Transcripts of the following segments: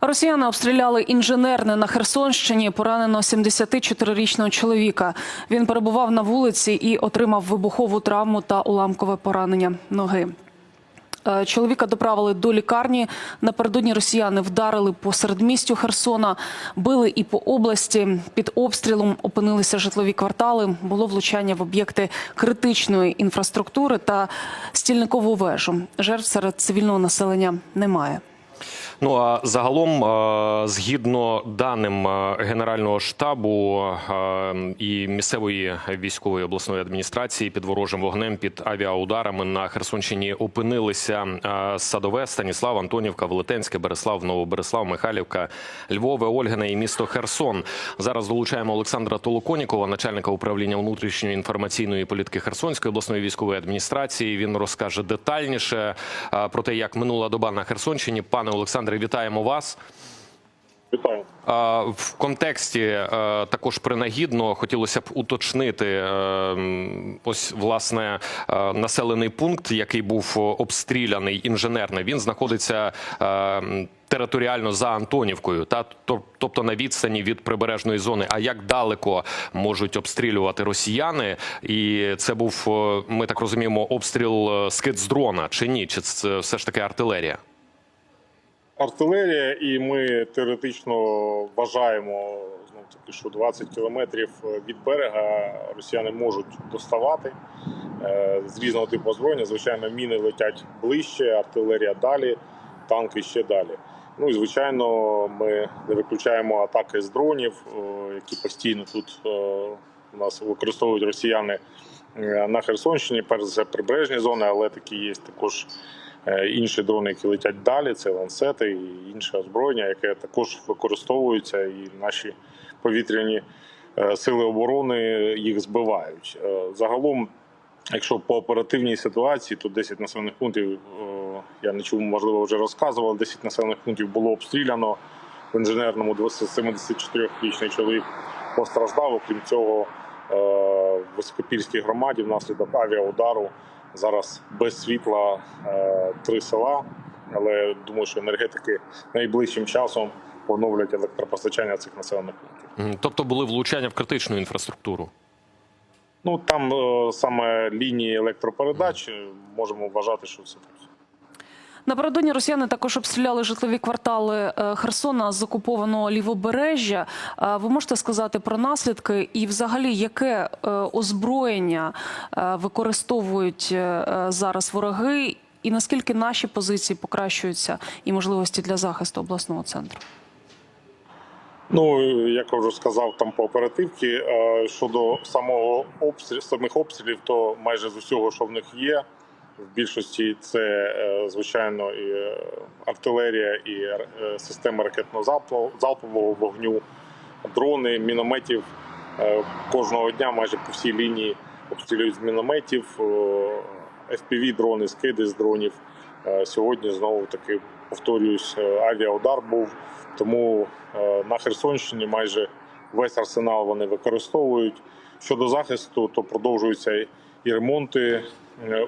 Росіяни обстріляли інженерне на Херсонщині. Поранено 74-річного чоловіка. Він перебував на вулиці і отримав вибухову травму та уламкове поранення ноги. Е, Чоловіка доправили до лікарні. Напередодні росіяни вдарили по середмістю Херсона, били і по області. Під обстрілом опинилися житлові квартали. Було влучання в об'єкти критичної інфраструктури та стільникову вежу. Жертв серед цивільного населення немає. Ну а загалом, згідно даним Генерального штабу і місцевої військової обласної адміністрації, під ворожим вогнем під авіаударами на Херсонщині опинилися Садове, Станіслав, Антонівка, Велетенське, Береслав, Новобереслав, Михайлівка, Львове, Ольгине і місто Херсон. Зараз долучаємо Олександра Толоконікова, начальника управління внутрішньої інформаційної політики Херсонської обласної військової адміністрації. Він розкаже детальніше про те, як минула доба на Херсонщині. Пане Олександре, вітаємо вас. Вітаю. В контексті е, також принагідно хотілося б уточнити е, ось власне е, населений пункт, який був обстріляний інженерний. Він знаходиться територіально за Антонівкою, та тобто на відстані від прибережної зони. А як далеко можуть обстрілювати росіяни? І це був, ми так розуміємо, обстріл скид з дрона чи ні? Чи це все ж таки артилерія? Артилерія, і ми теоретично вважаємо знов таки, що 20 кілометрів від берега росіяни можуть доставати е, з різного типу озброєння. Звичайно, міни летять ближче, артилерія далі, танки ще далі. Ну і звичайно, ми не виключаємо атаки з дронів, е, які постійно тут е, у нас використовують росіяни на Херсонщині, перш за прибережні зони, але такі є також Е, інші дрони, які летять далі, це ланцети і інше озброєння, яке також використовується, і наші повітряні е, сили оборони їх збивають. Е, Загалом, якщо по оперативній ситуації, то 10 населених пунктів е, я не чув, можливо, вже розказував. 10 населених пунктів було обстріляно в інженерному 74-річний чоловік постраждав. Окрім цього, е, в Високопільській громаді внаслідок авіаудару зараз без світла е, три села. Але думаю, що енергетики найближчим часом поновлять електропостачання цих населених пунктів. Тобто були влучання в критичну інфраструктуру. Ну там е, саме лінії електропередач можемо вважати, що все так. Напередодні росіяни також обстріляли житлові квартали е, Херсона з окупованого лівобережжя. Е, Ви можете сказати про наслідки і, взагалі, яке е, озброєння використовують зараз вороги, і наскільки наші позиції покращуються і можливості для захисту обласного центру? Ну як вже сказав, там по оперативці щодо самого обстрілів, самих обстрілів, то майже з усього, що в них є. В більшості це е, звичайно і е, артилерія, і е, система ракетного залпового вогню, дрони, мінометів. Кожного дня майже по всій лінії обстрілюють з мінометів, fpv дрони, скиди з дронів. Сьогодні знову таки повторююсь, авіаудар був. Тому на Херсонщині майже весь арсенал вони використовують. Щодо захисту, то продовжуються і ремонти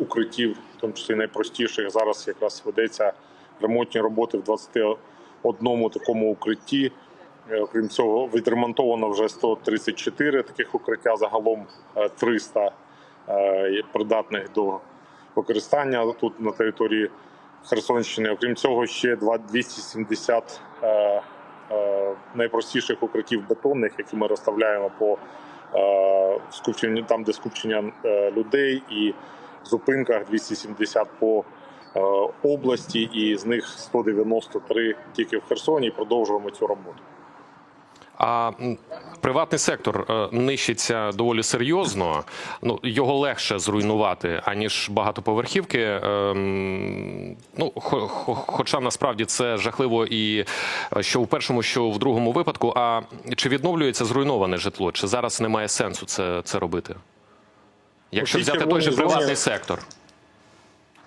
укриттів, в тому числі найпростіших. Зараз якраз ведеться ремонтні роботи в 21 такому укритті. Е, Окрім цього, відремонтовано вже 134 таких укриття, загалом е, 300 е, придатних до використання тут на території Херсонщини. Окрім цього, ще два- 270 е, е, найпростіших укриттів бетонних, які ми розставляємо по е, скупченню, там, де скупчення е, людей, і зупинках 270 по е, області, і з них 193 тільки в Херсоні. Продовжуємо цю роботу. А приватний сектор е, нищиться доволі серйозно. Ну його легше зруйнувати аніж багатоповерхівки. Ем, Ну, хо- хо- хоча насправді це жахливо і е, що в першому, що в другому випадку. А чи відновлюється зруйноване житло? Чи зараз немає сенсу це, це робити? Якщо взяти той же приватний сектор.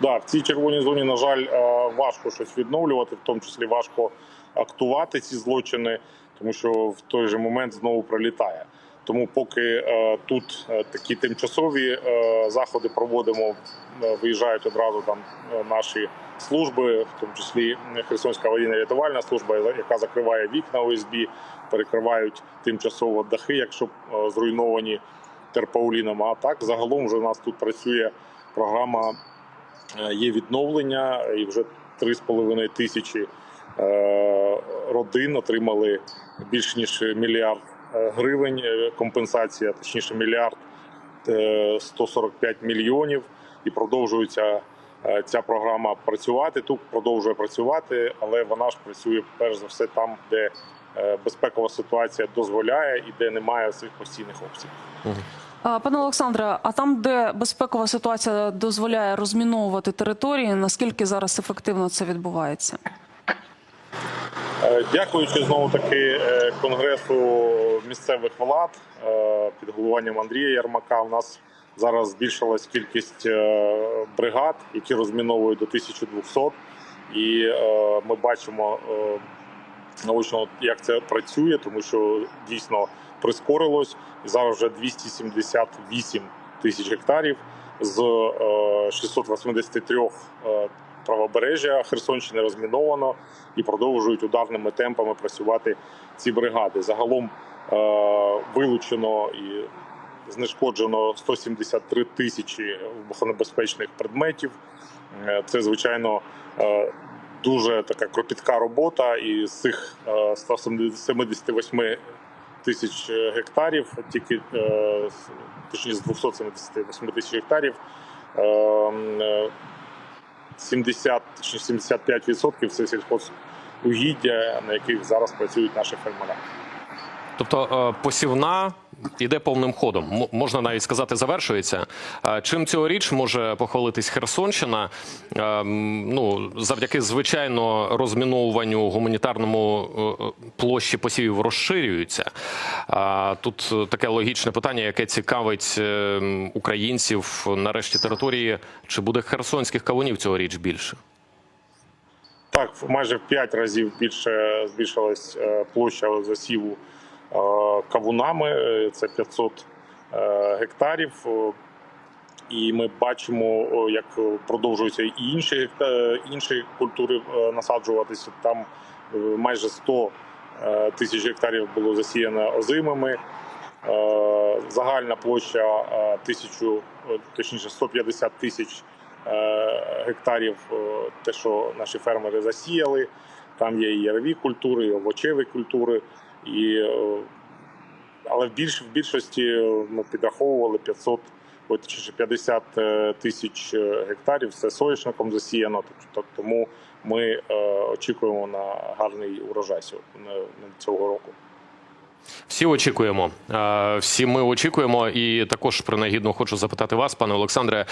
Да, в цій червоній зоні, на жаль, е, важко щось відновлювати, в тому числі важко актувати ці злочини, тому що в той же момент знову прилітає. Тому поки е, тут е, такі тимчасові заходи проводимо, виїжджають одразу там наші служби, в тому числі Херсонська аварійна рятувальна служба, яка закриває вікна ОСБ, перекривають тимчасово дахи, якщо зруйновані терпауліном. А так загалом вже у нас тут працює програма е, є відновлення, і вже 3,5 тисячі е, родин отримали більш ніж мільярд е, гривень компенсація, точніше мільярд е, 145 мільйонів, і продовжується ця програма працювати. Тут продовжує працювати, але вона ж працює перш за все там, де безпекова ситуація дозволяє і де немає цих постійних обстрілів. Пане Олександре, а там, де безпекова ситуація дозволяє розміновувати території, наскільки зараз ефективно це відбувається? Е, Дякуючи знову таки е, конгресу місцевих влад е, під головуванням Андрія Ярмака, у нас зараз збільшилась кількість бригад, які розміновують до 1200. І ми бачимо наочно, як це працює, тому що дійсно прискорилось. І зараз вже 278 тисяч гектарів з е, 683 е, правобережжя Херсонщини розміновано і продовжують ударними темпами працювати ці бригади. Загалом е, вилучено і знешкоджено 173 тисячі вибухонебезпечних предметів. Е, Це звичайно е, дуже така кропітка робота, і з цих е, 178 тисяч гектарів, тільки е, з- точніше з 278 тисяч гектарів. е, е, 70 чи 75% це сільхозугіддя, на яких зараз працюють наші фермери. Тобто е, посівна іде повним ходом. Можна навіть сказати, завершується. Чим цьогоріч може похвалитись Херсонщина? Ну завдяки звичайно розміновуванню гуманітарному е, е, площі посівів розширюються. Тут таке логічне питання, яке цікавить е, українців нарешті території. Чи буде херсонських кавунів цьогоріч більше? Так, майже в 5 разів більше збільшилась площа засіву кавунами. Е, Це 500 е, гектарів. Е, І ми бачимо, як продовжуються і інші інші культури е, насаджуватися. Там е, майже 100 е, тисяч гектарів було засіяно озимими. Е, Загальна площа е, тисячу, е, точніше 150 тисяч е, гектарів, е, те, що наші фермери засіяли. Там є і ярові культури, і овочеві культури. І, е, але в, більш, в більшості е, ми підраховували 500, ой, точніше 50 е, тисяч гектарів. Це соняшником засіяно. Тобто, тому ми очікуємо на гарний урожай цього року. Всі очікуємо. Всі ми очікуємо, і також принагідно хочу запитати вас, пане Олександре,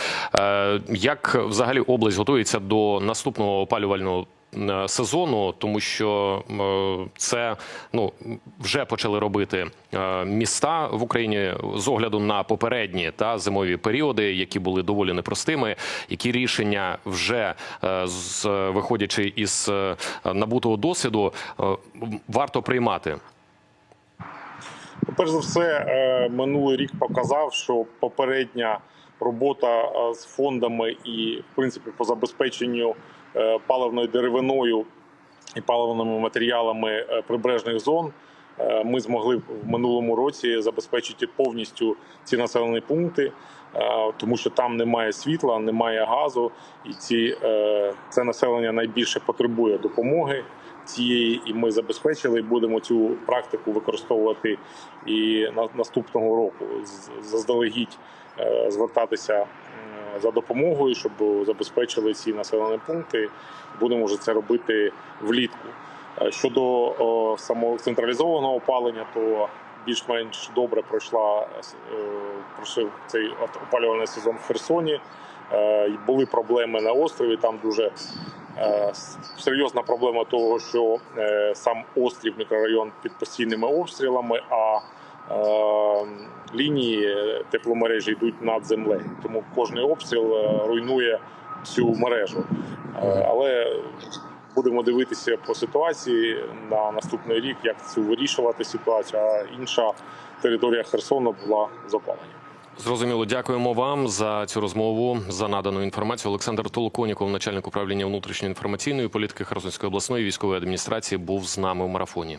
як взагалі область готується до наступного опалювального сезону, тому що е, це ну вже почали робити е, міста в Україні з огляду на попередні та зимові періоди, які були доволі непростими. Які рішення вже е, з виходячи із е, набутого досвіду е, варто приймати? Ну, Перш за все, е, минулий рік показав, що попередня робота е, з фондами і, в принципі, по забезпеченню е, паливною деревиною і паливними матеріалами е, прибережних зон. е, Ми змогли в минулому році забезпечити повністю ці населені пункти, е, тому що там немає світла, немає газу, і ці е, це населення найбільше потребує допомоги цієї, і ми забезпечили. і Будемо цю практику використовувати і на наступного року. Заздалегідь е, звертатися за допомогою, щоб забезпечили ці населені пункти. Будемо вже це робити влітку. Е, Щодо самого централізованого опалення, то більш-менш добре пройшла е, пройшов цей опалювальний сезон в Херсоні. Е, Були проблеми на острові. Там дуже е, серйозна проблема того, що е, сам острів, мікрорайон під постійними обстрілами, а е, лінії тепломережі йдуть над землею. Тому кожний обстріл е, руйнує цю мережу. Е, Але будемо дивитися по ситуації на наступний рік, як цю вирішувати ситуацію. А інша територія Херсону була запалена. Зрозуміло, дякуємо вам за цю розмову, за надану інформацію. Олександр Толоконіков, начальник управління внутрішньої інформаційної політики Херсонської обласної військової адміністрації, був з нами в марафоні.